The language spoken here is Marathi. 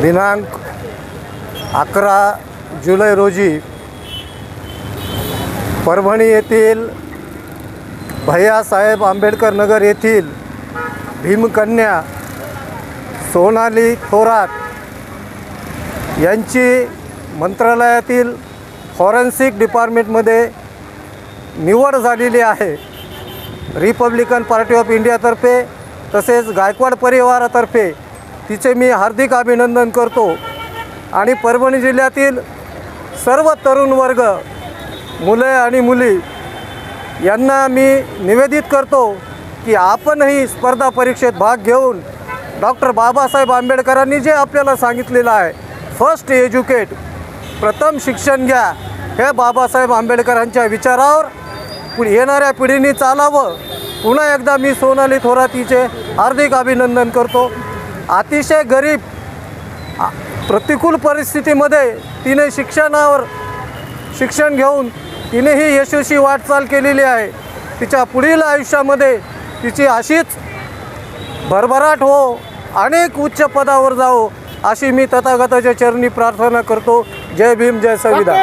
दिनांक अकरा जुलै रोजी परभणी येथील भैयासाहेब आंबेडकर नगर येथील भीमकन्या सोनाली थोरात यांची मंत्रालयातील फॉरेन्सिक डिपार्टमेंटमध्ये निवड झालेली आहे. रिपब्लिकन पार्टी ऑफ इंडियातर्फे तसेच गायकवाड परिवारातर्फे तिचे मी हार्दिक अभिनंदन करतो. आणि परभणी जिल्ह्यातील सर्व तरुण वर्ग मुले आणि मुली यांना मी निवेदित करतो की आपणही स्पर्धा परीक्षेत भाग घेऊन डॉक्टर बाबासाहेब आंबेडकरांनी जे आपल्याला सांगितलेलं आहे फर्स्ट एज्युकेट प्रथम शिक्षण घ्या हे बाबासाहेब आंबेडकरांच्या विचारावर पुढे येणाऱ्या पिढीने चालावं. पुन्हा एकदा मी सोनाली थोरातीचे हार्दिक अभिनंदन करतो. अतिशय गरीब प्रतिकूल परिस्थितीमध्ये तिने शिक्षणावर शिक्षण घेऊन तिनेही यशस्वी वाटचाल केलेली आहे. तिच्या पुढील आयुष्यामध्ये तिची अशीच भरभराट हो अनेक उच्च पदावर जाओ अशी मी तथागताच्या चरणी प्रार्थना करतो. जय भीम जय संविधान.